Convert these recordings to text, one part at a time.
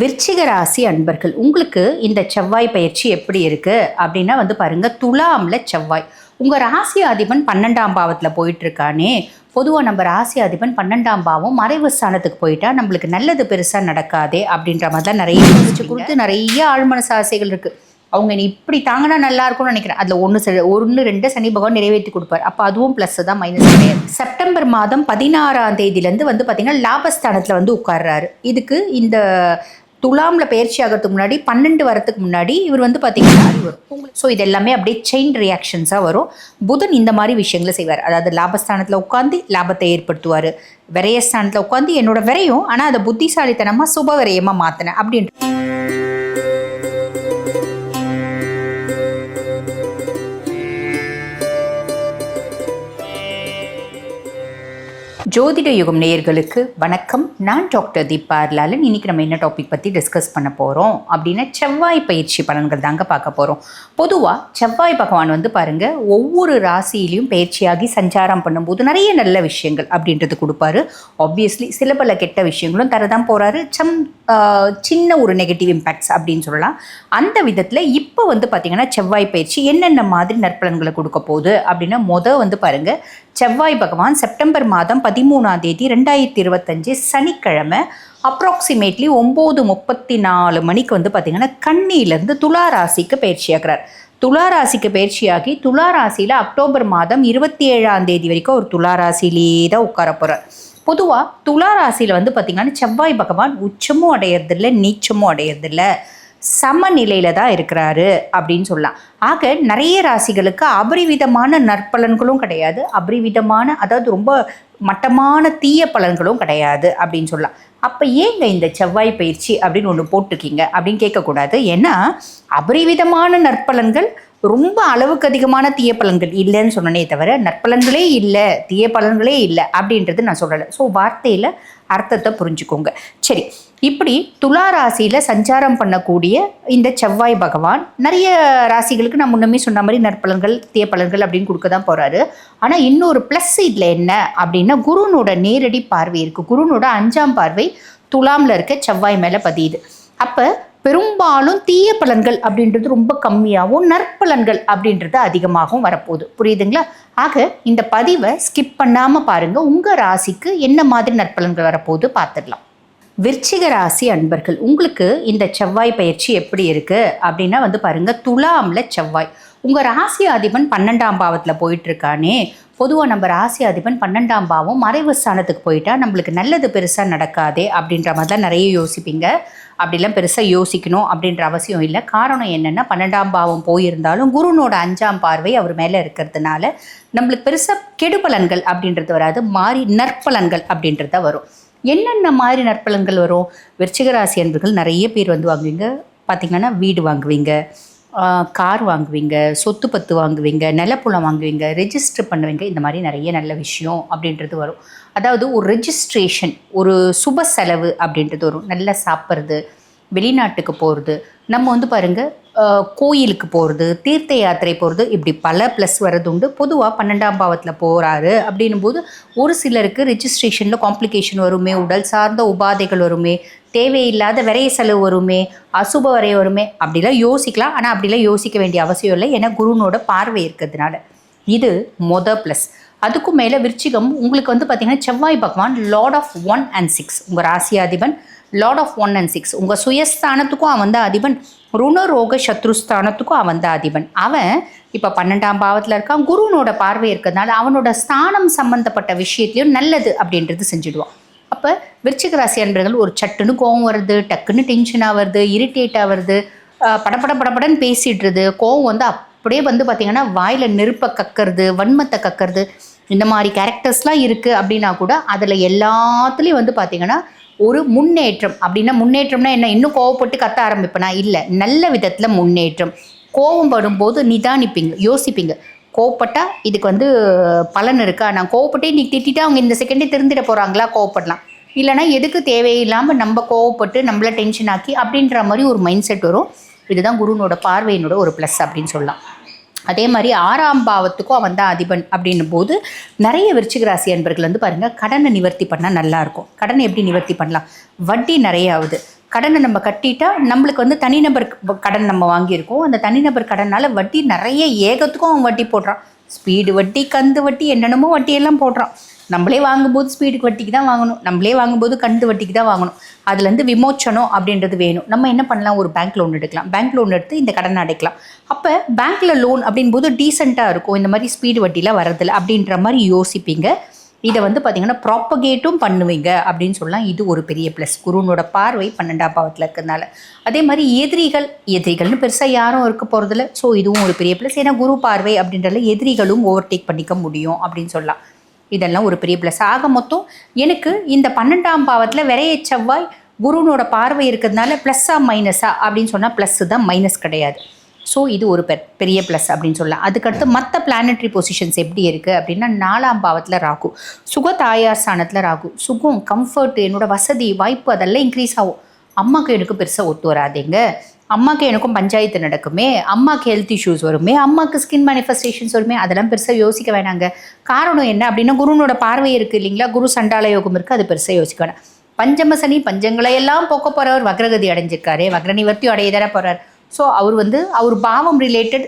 விருச்சிக ராசி அன்பர்கள் உங்களுக்கு இந்த செவ்வாய் பயிற்சி எப்படி இருக்கு? அப்படின்னா வந்து பாருங்க துலாம்ல செவ்வாய். உங்க ராசி அதிபன் பன்னெண்டாம் பாவத்துல போயிட்டு இருக்கானே பொதுவாக நம்ம ராசி அதிபன் பன்னெண்டாம் பாவம் மறைவு ஸ்தானத்துக்கு போயிட்டா நம்மளுக்கு நல்லது பெருசா நடக்காதே அப்படின்ற மாதிரி தான் நிறைய யோசிச்சு கொடுத்து நிறைய ஆழ்மனசு ஆசைகள் இருக்கு. அவங்க நீ இப்படி தாங்கினா நல்லா இருக்கும்னு நினைக்கிறேன். அதில் ஒன்று ஒன்று ரெண்டு சனி பகவான் நிறைவேற்றி கொடுப்பார். அப்போ அதுவும் ப்ளஸ் தான் மைனஸ் கிடையாது செப்டம்பர் மாதம் பதினாறாம் தேதியிலேருந்து வந்து பார்த்தீங்கன்னா லாபஸ்தானத்தில் வந்து உட்கார்றாரு. இதுக்கு இந்த துலாமில் பயிற்சி ஆகிறதுக்கு முன்னாடி பன்னெண்டு வரத்துக்கு முன்னாடி இவர் வந்து பார்த்தீங்கன்னா ஸோ இது எல்லாமே அப்படியே செயின் ரியாக்ஷன்ஸாக வரும். புதன் இந்த மாதிரி விஷயங்களை செய்வார். அதாவது லாபஸ்தானத்தில் உட்காந்து லாபத்தை ஏற்படுத்துவார். விரயஸ்தானத்தில் உட்காந்து என்னோட விரையும் ஆனால் அதை புத்திசாலித்தனமாக சுப விரயமாக மாற்றினேன் அப்படின்ட்டு ஜோதிட யுகம் நேயர்களுக்கு வணக்கம். நான் டாக்டர் தீபா லாலன் இன்னைக்கு நம்ம என்ன டாபிக் பற்றி டிஸ்கஸ் பண்ண போகிறோம் அப்படின்னா செவ்வாய் பயிற்சி பலன்கள் தாங்க பார்க்க போகிறோம் பொதுவாக செவ்வாய் பகவான் வந்து பாருங்கள் ஒவ்வொரு ராசியிலையும் பயிற்சியாகி சஞ்சாரம் பண்ணும்போது நிறைய நல்ல விஷயங்கள் அப்படின்றது கொடுப்பாரு. ஆப்வியஸ்லி சில பல கெட்ட விஷயங்களும் தரதான் போகிறாரு சம் சின்ன ஒரு நெகட்டிவ் இம்பேக்ட்ஸ் அப்படின்னு சொல்லலாம். அந்த விதத்தில் இப்போ வந்து பார்த்திங்கன்னா செவ்வாய் பயிற்சி என்னென்ன மாதிரி நற்பலன்களை கொடுக்க போகுது அப்படின்னா மொதல் வந்து பாருங்கள் செவ்வாய் பகவான் செப்டம்பர் மாதம் பதிமூணாம் தேதி ரெண்டாயிரத்தி இருபத்தஞ்சு சனிக்கிழமை அப்ராக்சிமேட்லி ஒம்பது முப்பத்தி நாலு மணிக்கு வந்து பார்த்திங்கன்னா கண்ணியிலேருந்து துலா ராசிக்கு பயிற்சியாகிறார் துலா ராசிக்கு பயிற்சியாகி துலா ராசியில் அக்டோபர் மாதம் இருபத்தி ஏழாம் தேதி வரைக்கும் ஒரு துலா தான் உட்கார போகிறார் பொதுவாக துலா ராசியில் வந்து பார்த்திங்கன்னா செவ்வாய் பகவான் உச்சமும் அடையிறதில்ல நீச்சமும் அடையிறதில்ல. சமநிலையில் தான் இருக்கிறாரு அப்படின்னு சொல்லலாம். ஆக நிறைய ராசிகளுக்கு அபரிவிதமான நற்பலன்களும் கிடையாது. அபரிவிதமான அதாவது ரொம்ப மட்டமான தீய பலன்களும் கிடையாது அப்படின்னு சொல்லலாம். அப்போ ஏங்க இந்த செவ்வாய் பயிற்சி அப்படின்னு ஒன்று போட்டிருக்கீங்க அப்படின்னு கேட்கக்கூடாது. ஏன்னா அபரிவிதமான நற்பலன்கள் ரொம்ப அளவுக்கு அதிகமான தீய பலன்கள் இல்லைன்னு சொன்னனே தவிர நற்பலன்களே இல்லை தீய பலன்களே இல்லை அப்படின்றது நான் சொல்லலை. ஸோ வார்த்தையில் அர்த்தத்தை புரிஞ்சுக்கோங்க. சரி இப்படி துலா ராசியில் சஞ்சாரம் பண்ணக்கூடிய இந்த செவ்வாய் பகவான் நிறைய ராசிகளுக்கு நான் முன்னமே சொன்ன மாதிரி நற்பலன்கள் தீய பலன்கள் அப்படின்னு கொடுக்க தான் போகிறாரு ஆனால் இன்னொரு ப்ளஸ் இதில் என்ன அப்படின்னா குருனோட நேரடி பார்வை இருக்குது குருனோட அஞ்சாம் பார்வை துலாமில் இருக்க செவ்வாய் மேலே பதியுது. அப்போ பெரும்பாலும் தீய பலன்கள் அப்படின்றது ரொம்ப கம்மியாகவும் நற்பலன்கள் அப்படின்றது அதிகமாகவும் வரப்போகுது. புரியுதுங்களா? ஆக இந்த பதிவை ஸ்கிப் பண்ணாமல் பாருங்கள் உங்கள் ராசிக்கு என்ன மாதிரி நற்பலன்கள் வரப்போகுது பார்த்துடலாம். விருச்சிக ராசி அன்பர்கள் உங்களுக்கு இந்த செவ்வாய் பயிற்சி எப்படி இருக்கு? அப்படின்னா வந்து பாருங்க துலாம்ல செவ்வாய். உங்க ராசி அதிபன் பன்னெண்டாம் பாவத்துல போயிட்டு இருக்கானே பொதுவாக நம்ம ராசி அதிபன் பன்னெண்டாம் பாவம் மறைவு ஸ்தானத்துக்கு போயிட்டா நம்மளுக்கு நல்லது பெருசாக நடக்காதே அப்படின்ற மாதிரி தான் நிறைய யோசிப்பீங்க. அப்படிலாம் பெருசாக யோசிக்கணும் அப்படின்ற அவசியம் இல்லை. காரணம் என்னென்னா பன்னெண்டாம் பாவம் போயிருந்தாலும் குருனோட அஞ்சாம் பார்வை அவர் மேலே இருக்கிறதுனால நம்மளுக்கு பெருசாக கெடுபலன்கள் அப்படின்றது வராது மாறி நற்பலன்கள் அப்படின்றது வரும். என்னென்ன மாதிரி நற்பலன்கள் வரும்? விருச்சிகராசி அன்பர்கள் நிறைய பேர் வந்து வாங்குவீங்க. பார்த்திங்கன்னா வீடு வாங்குவீங்க. கார் வாங்குவீங்க. சொத்து பத்து வாங்குவீங்க. நிலப்புலம் வாங்குவீங்க. ரெஜிஸ்டர் பண்ணுவீங்க. இந்த மாதிரி நிறைய நல்ல விஷயம் அப்படின்றது வரும். அதாவது ஒரு ரெஜிஸ்ட்ரேஷன் ஒரு சுப செலவு அப்படின்றது வரும். நல்லா சாப்பிட்றது வெளிநாட்டுக்கு போகிறது நம்ம வந்து பாருங்கள் கோயிலுக்கு போகிறது தீர்த்த யாத்திரை போகிறது இப்படி பல ப்ளஸ் வர்றது உண்டு. பொதுவாக பன்னெண்டாம் பாவத்தில் போகிறாரு அப்படின்னும் போது ஒரு சிலருக்கு ரிஜிஸ்ட்ரேஷனில் காம்ப்ளிகேஷன் வருமே உடல் சார்ந்த உபாதைகள் வருமே தேவையில்லாத விரைய செலவு வருமே அசுப வரை வருமே அப்படிலாம் யோசிக்கலாம். ஆனால் அப்படிலாம் யோசிக்க வேண்டிய அவசியம் இல்லை. ஏன்னா குருனோட பார்வை இருக்கிறதுனால. இது மொத ப்ளஸ் அதுக்கும் மேலே விருச்சிகம் உங்களுக்கு வந்து பார்த்திங்கன்னா செவ்வாய் பகவான் lord of one and six உங்கள் ராசியாதிபன் lord of one and six உங்கள் சுயஸ்தானத்துக்கும் அவன் தான் அதிபன். ருணரோக சத்ருஸ்தானத்துக்கும் அவன் தான் அதிபன். அவன் இப்போ பன்னெண்டாம் பாவத்தில் இருக்கான். குருனோட பார்வை இருக்கிறதுனால அவனோட ஸ்தானம் சம்மந்தப்பட்ட விஷயத்தையும் நல்லது அப்படின்றது செஞ்சுடுவான். அப்போ விருச்சிக ராசி அன்பர்கள் ஒரு சட்டுன்னு கோவம் வருது டக்குன்னு டென்ஷன் வருது இரிட்டேட் ஆகிறது படப்பட படப்படன்னு பேசிடுறது. கோவம் வந்து அப்படியே வந்து பார்த்திங்கன்னா வாயில் நெருப்பை கக்கிறது வன்மத்தை கக்கிறது. இந்த மாதிரி கேரக்டர்ஸ்லாம் இருக்குது அப்படின்னா கூட அதில் எல்லாத்துலேயும் வந்து பார்த்திங்கன்னா ஒரு முன்னேற்றம். அப்படின்னா முன்னேற்றம்னா என்ன? இன்னும் கோவப்பட்டு கத்த ஆரம்பிப்பேனா. இல்லை. நல்ல விதத்தில் முன்னேற்றம். கோவம் வரும்போது நிதானிப்பீங்க யோசிப்பீங்க. கோவப்பட்டால் இதுக்கு வந்து பலன் இருக்கா? நான் கோவப்பட்டே இன்றைக்கி திட்டிட்டு அவங்க இந்த செகண்டே திருந்திட போகிறாங்களா கோவப்படலாம். இல்லைனா எதுக்கு தேவையில்லாமல் நம்ம கோவப்பட்டு நம்மளை டென்ஷன் ஆக்கி அப்படின்ற மாதிரி ஒரு மைண்ட் செட் வரும். இதுதான் குருனோட பார்வையினோட ஒரு ப்ளஸ் அப்படின்னு சொல்லலாம். அதே மாதிரி ஆறாம் பாவத்துக்கும் அவன் தான் அதிபன் அப்படின்னும் போது நிறைய விருச்சிக ராசி அன்பர்கள் வந்து பாருங்கள் கடனை நிவர்த்தி பண்ணால் நல்லாயிருக்கும் கடனை எப்படி நிவர்த்தி பண்ணலாம்? வட்டி நிறைய ஆகுது கடனை நம்ம கட்டிட்டா நம்மளுக்கு வந்து தனிநபர் கடன் நம்ம வாங்கியிருக்கோம். அந்த தனிநபர் கடனால் வட்டி நிறைய ஏகத்துக்கும் அவன் வட்டி போடுறான். ஸ்பீடு வட்டி கந்து வட்டி என்னென்னமோ வட்டியெல்லாம் போடுறான். நம்மளே வாங்கும்போது ஸ்பீடுக்கு வட்டிக்கு தான் வாங்கணும். நம்மளே வாங்கும்போது கண்டு வட்டிக்கு தான் வாங்கணும். அதுலேருந்து விமோச்சனம் அப்படின்றது வேணும். நம்ம என்ன பண்ணலாம்? ஒரு பேங்க் லோன் எடுக்கலாம். பேங்க் லோன் எடுத்து இந்த கடனை அடைக்கலாம். அப்போ பேங்க்கில் லோன் அப்படின்போது டீசெண்டாக இருக்கும். இந்த மாதிரி ஸ்பீடு வட்டிலாம் வரதில்ல அப்படின்ற மாதிரி யோசிப்பீங்க. இதை வந்து பார்த்தீங்கன்னா ப்ராப்பகேட்டும் பண்ணுவீங்க அப்படின்னு சொல்லலாம். இது ஒரு பெரிய ப்ளஸ் குருனோட பார்வை பன்னெண்டாம் பாவத்தில் இருக்கிறதுனால. அதே மாதிரி எதிரிகள் எதிரிகள்னு பெருசாக யாரும் இருக்க போகிறதில்ல ஸோ இதுவும் ஒரு பெரிய ப்ளஸ் ஏன்னா குரு பார்வை அப்படின்றதுல எதிரிகளும் ஓவர்டேக் பண்ணிக்க முடியும் அப்படின்னு சொல்லலாம். இதெல்லாம் ஒரு பெரிய ப்ளஸ் ஆக மொத்தம் எனக்கு இந்த பன்னெண்டாம் பாவத்தில் விரைய செவ்வாய் குருனோட பார்வை இருக்கிறதுனால ப்ளஸ்ஸா மைனஸா அப்படின்னு சொன்னால் ப்ளஸ்ஸு தான் மைனஸ் கிடையாது. ஸோ இது ஒரு பெ பெரிய ப்ளஸ் அப்படின்னு சொல்லலாம். அதுக்கடுத்து மற்ற பிளானட்ரி பொசிஷன்ஸ் எப்படி இருக்குது அப்படின்னா நாலாம் பாவத்தில் ராகு சுக தாயார் ஸ்தானத்தில் ராகு. சுகம் கம்ஃபர்ட் என்னோடய வசதி வாய்ப்பு அதெல்லாம் இன்க்ரீஸ் ஆகும். அம்மாவுக்கு எனக்கு பெருசாக ஒத்து வராதேங்க. அம்மாவுக்கு எனக்கும் பஞ்சாயத்து நடக்குமே அம்மாவுக்கு ஹெல்த் இஷ்யூஸ் வருமே அம்மாவுக்கு ஸ்கின் மேனிஃபெஸ்டேஷன்ஸ் வருமே அதெல்லாம் பெருசாக யோசிக்க வேணாங்க. காரணம் என்ன அப்படின்னா குருனோட பார்வை இருக்குது இல்லைங்களா? குரு சண்டால யோகம் இருக்குது அது பெருசாக யோசிக்க வேணாம். பஞ்சம சனி பஞ்சங்களை எல்லாம் போக்க போகிறவர் வக்ரகதி அடைஞ்சிருக்காரு வக்ர நிவர்த்தி அடைய தர போகிறார் ஸோ அவர் வந்து அவர் பாவம் ரிலேட்டட்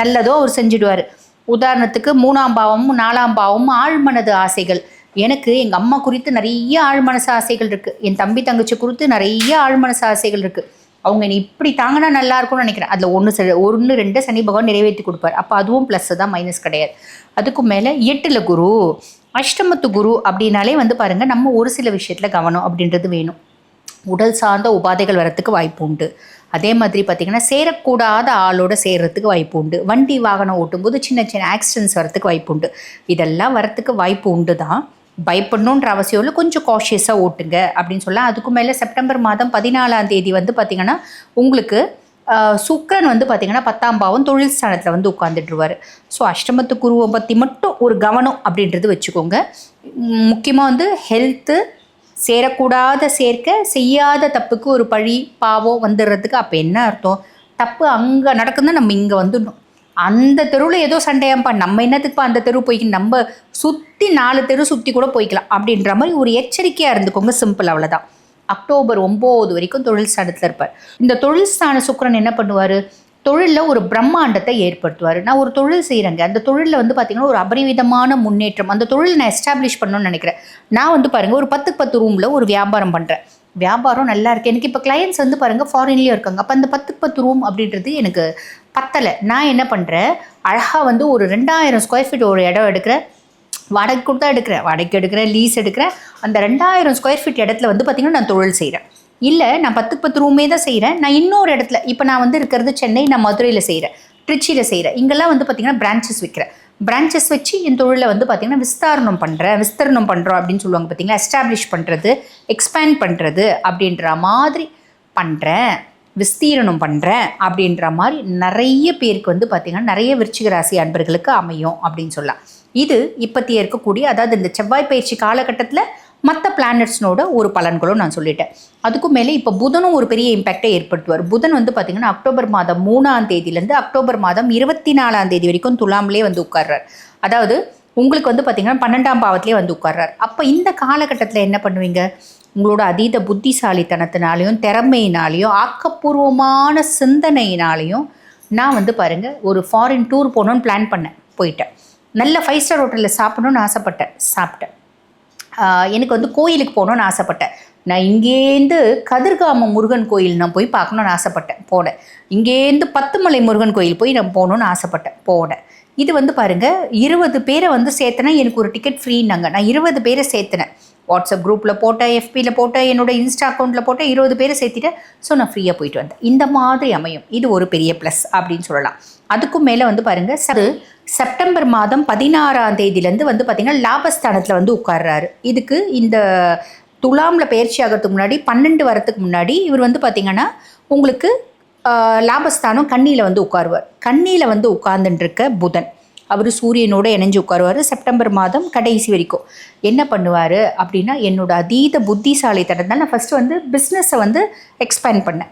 நல்லதோ அவர் செஞ்சுடுவார். உதாரணத்துக்கு மூணாம் பாவமும் நாலாம் பாவமும் ஆழ்மனது ஆசைகள். எனக்கு எங்கள் அம்மா குறித்து நிறைய ஆழ்மனசு ஆசைகள் இருக்குது என் தம்பி தங்கச்சி குறித்து நிறைய ஆழ்மனசு ஆசைகள் இருக்குது அவங்க என்னை இப்படி தாங்கினா நல்லா இருக்கும்னு நினைக்கிறேன். அதில் ஒன்று ஒன்று ரெண்டு சனி பகவான் நிறைவேற்றி கொடுப்பார். அப்போ அதுவும் ப்ளஸ் தான் மைனஸ் கிடையாது. அதுக்கு மேலே எட்டில் குரு அஷ்டமத்து குரு அப்படின்னாலே வந்து பாருங்கள் நம்ம ஒரு சில விஷயத்தில் கவனம் அப்படின்றது வேணும். உடல் சார்ந்த உபாதைகள் வரத்துக்கு வாய்ப்பு உண்டு. அதே மாதிரி பார்த்திங்கன்னா சேரக்கூடாத ஆளோட சேர்கிறதுக்கு வாய்ப்பு உண்டு. வண்டி வாகனம் ஓட்டும்போது சின்ன சின்ன ஆக்சிடென்ட்ஸ் வரத்துக்கு வாய்ப்பு உண்டு. இதெல்லாம் வரத்துக்கு வாய்ப்பு உண்டு தான் பயப்படணுன்ற அவசியம் இல்லை. கொஞ்சம் காஷியஸாக ஓட்டுங்க அப்படின்னு சொல்லலாம். அதுக்கு மேலே செப்டம்பர் மாதம் பதினாலாம் தேதி வந்து பார்த்திங்கன்னா உங்களுக்கு சுக்கரன் வந்து பார்த்திங்கன்னா பத்தாம் பாவம் தொழில் ஸ்தானத்தில் வந்து உட்காந்துட்டுருவார் ஸோ அஷ்டமத்து குருவை பற்றி மட்டும் ஒரு கவனம் அப்படின்றது வச்சுக்கோங்க. முக்கியமாக வந்து ஹெல்த்து சேரக்கூடாத சேர்க்க செய்யாத தப்புக்கு ஒரு பழி பாவம் வந்துடுறதுக்கு அப்போ என்ன அர்த்தம்? தப்பு அங்கே நடக்குதுன்னா நம்ம இங்கே வந்துடணும். அந்த தெருவில் ஏதோ சண்டையாம்பா நம்ம என்னத்துக்குப்பா அந்த தெரு போய்க்கு நம்ம சுற்றி நாலு தெரு சுற்றி கூட போய்க்கலாம். அப்படின்ற மாதிரி ஒரு எச்சரிக்கையாக இருந்துக்கோங்க. சிம்பிள் அவ்வளோதான் அக்டோபர் ஒம்பது வரைக்கும் தொழில் ஸ்தானத்தில் இருப்பார். இந்த தொழில் ஸ்தான சுக்கிரன் என்ன பண்ணுவார்? தொழிலில் ஒரு பிரம்மாண்டத்தை ஏற்படுத்துவார். நான் ஒரு தொழில் செய்கிறேங்க அந்த தொழிலில் வந்து பார்த்திங்கன்னா ஒரு அபரிவிதமான முன்னேற்றம். அந்த தொழில் நான் எஸ்டாப்ளிஷ் பண்ணணும்னு நினைக்கிறேன். நான் வந்து பாருங்கள் ஒரு பத்துக்கு பத்து ரூமில் ஒரு வியாபாரம் பண்ணுறேன் வியாபாரம் நல்லா இருக்கு. எனக்கு இப்போ கிளையன்ஸ் வந்து பாருங்கள் ஃபாரின்லேயும் இருக்காங்க. அப்போ அந்த பத்துக்கு பத்து ரூம் அப்படின்றது எனக்கு பத்தலை. நான் என்ன பண்ணுறேன் அழகாக வந்து ஒரு ரெண்டாயிரம் ஸ்கொயர் ஃபீட் ஒரு இடம் எடுக்கிறேன். வாடகை கொடுத்தா எடுக்கிறேன். வாடகைக்கு எடுக்கிறேன் லீஸ் எடுக்கிறேன். அந்த ரெண்டாயிரம் ஸ்கொயர் ஃபீட் இடத்துல வந்து பார்த்திங்கன்னா நான் தொழில் செய்கிறேன் இல்லை நான் பத்துக்கு பத்து ரூமே தான் செய்கிறேன் நான் இன்னொரு இடத்துல இப்போ நான் வந்து இருக்கிறது சென்னை நான் மதுரையில் செய்கிறேன் திருச்சியில் செய்கிறேன் இங்கெல்லாம் வந்து பார்த்திங்கன்னா பிரான்ச்சஸ் விற்கிறேன் பிரான்ச்சஸ் வச்சு என் தொழிலை வந்து பார்த்திங்கன்னா விஸ்தாரணம் பண்ணுறேன் விஸ்தரணம் பண்ணுறோம் அப்படின்னு சொல்லுவாங்க பார்த்திங்களா எஸ்டாப்ளிஷ் பண்ணுறது எக்ஸ்பேண்ட் பண்ணுறது அப்படின்ற மாதிரி பண்ணுறேன் விஸ்தீரணம் பண்ணுறேன் அப்படின்ற மாதிரி நிறைய பேருக்கு வந்து பார்த்திங்கன்னா நிறைய விருச்சிக ராசி அன்பர்களுக்கு அமையும் அப்படின்னு சொல்லலாம். இது இப்பத்திய இருக்கக்கூடிய அதாவது இந்த செவ்வாய் பயிற்சி காலகட்டத்தில் மற்ற பிளானட்ஸ்னோட ஒரு பலன்களும் நான் சொல்லிட்டேன். அதுக்கும் மேலே இப்போ புதனும் ஒரு பெரிய இம்பேக்டை ஏற்படுத்துவார். புதன் வந்து பார்த்திங்கன்னா அக்டோபர் மாதம் மூணாம் தேதியிலேருந்து அக்டோபர் மாதம் இருபத்தி நாலாம் தேதி வரைக்கும் துலாம்லேயே வந்து உட்கார்றார். அதாவது உங்களுக்கு வந்து பார்த்திங்கன்னா பன்னெண்டாம் பாவத்திலே வந்து உட்கார்றார். அப்போ இந்த காலகட்டத்தில் என்ன பண்ணுவீங்க? உங்களோட அதீத புத்திசாலித்தனத்தினாலையும் திறமையினாலையும் ஆக்கப்பூர்வமான சிந்தனையினாலையும் நான் வந்து பாருங்கள் ஒரு ஃபாரின் டூர் போகணுன்னு பிளான் பண்ணேன் போயிட்டேன். நல்ல ஃபைவ் ஸ்டார் ஹோட்டலில் சாப்பிடணும்னு ஆசைப்பட்டேன் சாப்பிட்டேன். எனக்கு வந்து கோயிலுக்கு போகணும்னு ஆசைப்பட்டேன். நான் இங்கேருந்து கதிர்காம முருகன் கோயில் நான் போய் பார்க்கணுன்னு ஆசைப்பட்டேன் போனேன். இங்கேருந்து பத்துமலை முருகன் கோயில் போய் நான் போகணுன்னு ஆசைப்பட்டேன் போனேன். இது வந்து பாருங்கள் இருபது பேரை வந்து சேர்த்தனா எனக்கு ஒரு டிக்கெட் ஃப்ரீனாங்க நான் இருபது பேரை சேர்த்தினேன். வாட்ஸ்அப் குரூப்பில் போட்டேன் எஃபியில் போட்டேன் என்னோட இன்ஸ்டா அக்கௌண்ட்டில் போட்டேன் இருபது பேரை சேர்த்திட்டேன் ஸோ நான் ஃப்ரீயாக போயிட்டு வந்தேன். இந்த மாதிரி அமையும். இது ஒரு பெரிய ப்ளஸ் அப்படின்னு சொல்லலாம். அதுக்கும் மேலே வந்து பாருங்கள் சரு செப்டம்பர் மாதம் பதினாறாம் தேதியிலேருந்து வந்து பார்த்திங்கன்னா லாபஸ்தானத்தில் வந்து உட்கார்றாரு. இதுக்கு இந்த துலாமில் பயிற்சி ஆகிறதுக்கு முன்னாடி பன்னெண்டு வரத்துக்கு முன்னாடி இவர் வந்து பார்த்திங்கன்னா உங்களுக்கு லாபஸ்தானம் கண்ணியில் வந்து உட்காருவார். கண்ணியில் வந்து உட்கார்ந்துட்டுருக்க புதன். அவர் சூரியனோட இணைஞ்சு உட்காருவார். செப்டம்பர் மாதம் கடைசி வரைக்கும். என்ன பண்ணுவார் அப்படின்னா என்னோட அதீத புத்திசாலித்தனம் தான் நான் ஃபஸ்ட்டு வந்து பிஸ்னஸை வந்து எக்ஸ்பேண்ட் பண்ணேன்.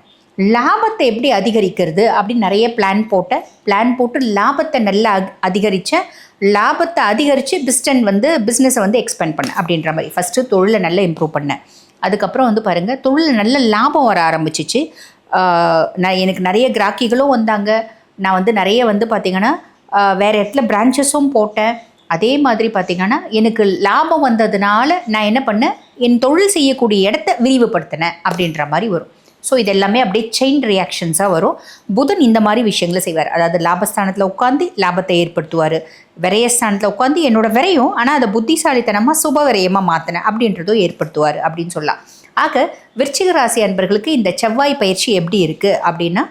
லாபத்தை எப்படி அதிகரிக்கிறது அப்படின்னு நிறைய பிளான் போட்டேன். பிளான் போட்டு லாபத்தை நல்லா அதிகரித்தேன் லாபத்தை அதிகரித்து பிஸ்டன் வந்து பிஸ்னஸை வந்து எக்ஸ்பேண்ட் பண்ணேன் அப்படின்ற மாதிரி. ஃபஸ்ட்டு தொழிலை நல்லா இம்ப்ரூவ் பண்ணேன். அதுக்கப்புறம் வந்து பாருங்கள் தொழிலில் நல்ல லாபம் வர ஆரம்பிச்சிச்சு. நான் எனக்கு நிறைய கிராக்கிகளும் வந்தாங்க. நான் வந்து நிறைய வந்து பார்த்திங்கன்னா வேறு இடத்துல பிரான்ச்சஸும் போட்டேன். அதே மாதிரி பார்த்திங்கன்னா எனக்கு லாபம் வந்ததுனால நான் என்ன பண்ணேன்? என் தொழில் செய்யக்கூடிய இடத்த விரிவுபடுத்தினேன் அப்படின்ற மாதிரி வரும். ஸோ இது எல்லாமே அப்படியே செயின் ரியாக்ஷன்ஸாக வரும். புதன் இந்த மாதிரி விஷயங்களை செய்வார். அதாவது லாபஸ்தானத்தில் உட்காந்து லாபத்தை ஏற்படுத்துவார். விரயஸ்தானத்தில் உட்காந்து என்னோட விரையும் ஆனால் அதை புத்திசாலித்தனமாக சுப விரயமாக மாற்றினேன் அப்படின்றதும் ஏற்படுத்துவார் அப்படின்னு சொல்லலாம். ஆக விருச்சிக ராசி அன்பர்களுக்கு இந்த செவ்வாய் பயிற்சி எப்படி இருக்குது அப்படின்னா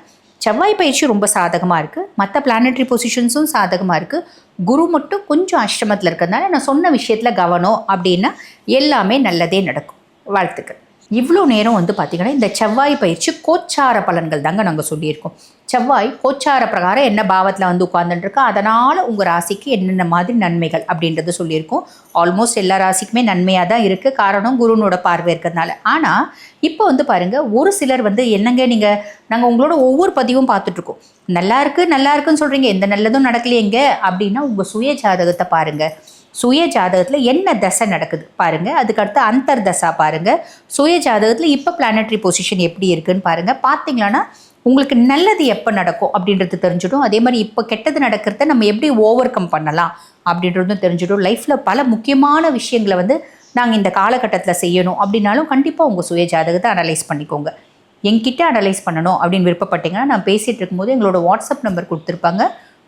செவ்வாய் பயிற்சி ரொம்ப சாதகமாக இருக்குது மற்ற பிளானட்ரி பொசிஷன்ஸும் சாதகமாக இருக்குது குரு மட்டும் கொஞ்சம் அஷ்டமத்தில் இருக்கிறதுனால நான் சொன்ன விஷயத்தில் கவனம் அப்படின்னா எல்லாமே நல்லதே நடக்கும். வாழ்த்துக்கள். இவ்வளோ நேரம் வந்து பார்த்திங்கன்னா இந்த செவ்வாய் பயிற்சி கோச்சார பலன்கள் தாங்க நாங்கள் சொல்லியிருக்கோம். செவ்வாய் கோச்சார பிரகாரம் என்ன பாவத்தில் வந்து உட்கார்ந்துட்டுருக்கா அதனால் உங்கள் ராசிக்கு என்னென்ன மாதிரி நன்மைகள் அப்படின்றது சொல்லியிருக்கோம். ஆல்மோஸ்ட் எல்லா ராசிக்குமே நன்மையாக தான் இருக்குது காரணம் குருனோட பார்வை இருக்கிறதுனால. ஆனால் இப்போ வந்து பாருங்கள் ஒரு சிலர் வந்து என்னங்க நீங்கள் நாங்கள் உங்களோட ஒவ்வொரு பதிவும் பார்த்துட்ருக்கோம் நல்லா இருக்குது நல்லா இருக்குன்னு சொல்கிறீங்க எந்த நல்லதும் நடக்கலையேங்க அப்படின்னா உங்கள் சுய ஜாதகத்தை பாருங்கள் சுய ஜாதகத்தில் என்ன தசை நடக்குது பாருங்கள் அதுக்கடுத்து அந்தர் தசா பாருங்கள் சுய ஜாதகத்தில் இப்போ பிளானட்ரி பொசிஷன் எப்படி இருக்குன்னு பாருங்கள் பார்த்தீங்களான்னா உங்களுக்கு நல்லது எப்போ நடக்கும் அப்படின்றது தெரிஞ்சிடும். அதே மாதிரி இப்போ கெட்டது நடக்கிறத நம்ம எப்படி ஓவர் கம் பண்ணலாம் அப்படின்றதும் தெரிஞ்சிடும். லைஃப்பில் பல முக்கியமான விஷயங்களை வந்து நாங்கள் இந்த காலகட்டத்தில் செய்யணும் அப்படின்னாலும் கண்டிப்பாக உங்கள் சுய ஜாதகத்தை அனலைஸ் பண்ணிக்கோங்க. எங்கிட்ட அனலைஸ் பண்ணணும் அப்படின்னு விருப்பப்பட்டீங்கன்னா நான் பேசிகிட்டு இருக்கும்போது எங்களோட வாட்ஸ்அப் நம்பர் கொடுத்துருப்பாங்க.